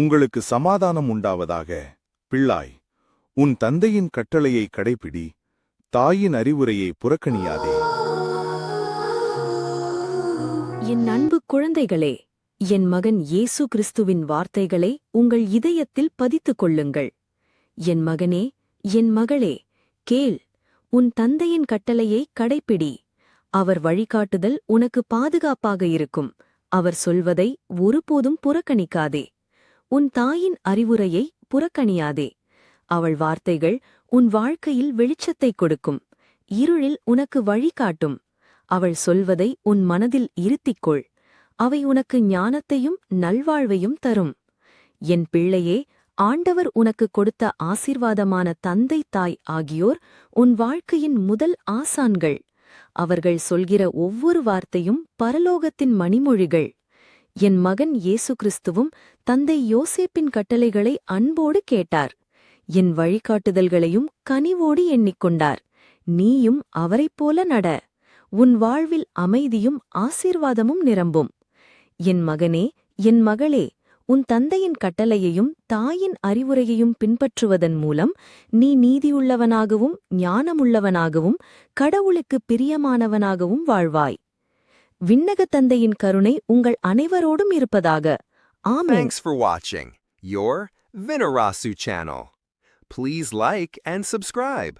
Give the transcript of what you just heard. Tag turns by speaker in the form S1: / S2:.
S1: உங்களுக்கு சமாதானம் உண்டாவதாக. பிள்ளாய் உன் தந்தையின் கட்டளையை கடைப்பிடி தாயின் அறிவுரையை புறக்கணியாதே.
S2: என் அன்பு குழந்தைகளே என் மகன் இயேசு கிறிஸ்துவின் வார்த்தைகளை உங்கள் இதயத்தில் பதித்துக் கொள்ளுங்கள். என் மகனே என் மகளே கேள் உன் தந்தையின் கட்டளையை கடைப்பிடி அவர் வழிகாட்டுதல் உனக்கு பாதுகாப்பாக இருக்கும். அவர் சொல்வதை ஒருபோதும் புறக்கணிக்காதே. உன் தாயின் அறிவுரையை புறக்கணியாதே. அவள் வார்த்தைகள் உன் வாழ்க்கையில் வெளிச்சத்தைக் கொடுக்கும். இருளில் உனக்கு வழிகாட்டும் அவள் சொல்வதை உன் மனதில் இருத்திக்கொள். அவை உனக்கு ஞானத்தையும் நல்வாழ்வையும் தரும். என் பிள்ளையே ஆண்டவர் உனக்கு கொடுத்த ஆசீர்வாதமான தந்தை தாய் ஆகியோர் உன் வாழ்க்கையின் முதல் ஆசான்கள். அவர்கள் சொல்கிற ஒவ்வொரு வார்த்தையும் பரலோகத்தின் மணிமொழிகள். என் மகன் இயேசு கிறிஸ்துவும் தந்தை யோசேப்பின் கட்டளைகளை அன்போடு கேட்டார். என் வழிகாட்டுதல்களையும் கனிவோடு எண்ணிக்கொண்டார். நீயும் அவரைப் போல நட. உன் வாழ்வில் அமைதியும் ஆசீர்வாதமும் நிரம்பும். என் மகனே என் மகளே உன் தந்தையின் கட்டளையையும் தாயின் அறிவுரையையும் பின்பற்றுவதன் மூலம் நீ நீதியுள்ளவனாகவும் ஞானமுள்ளவனாகவும் கடவுளுக்கு பிரியமானவனாகவும் வாழ்வாய். விண்ணக தந்தையின் கருணை உங்கள் அனைவரோடும் இருப்பதாக ஆமென்
S3: Thanks for watching your Vinarasu channel. Please like and subscribe.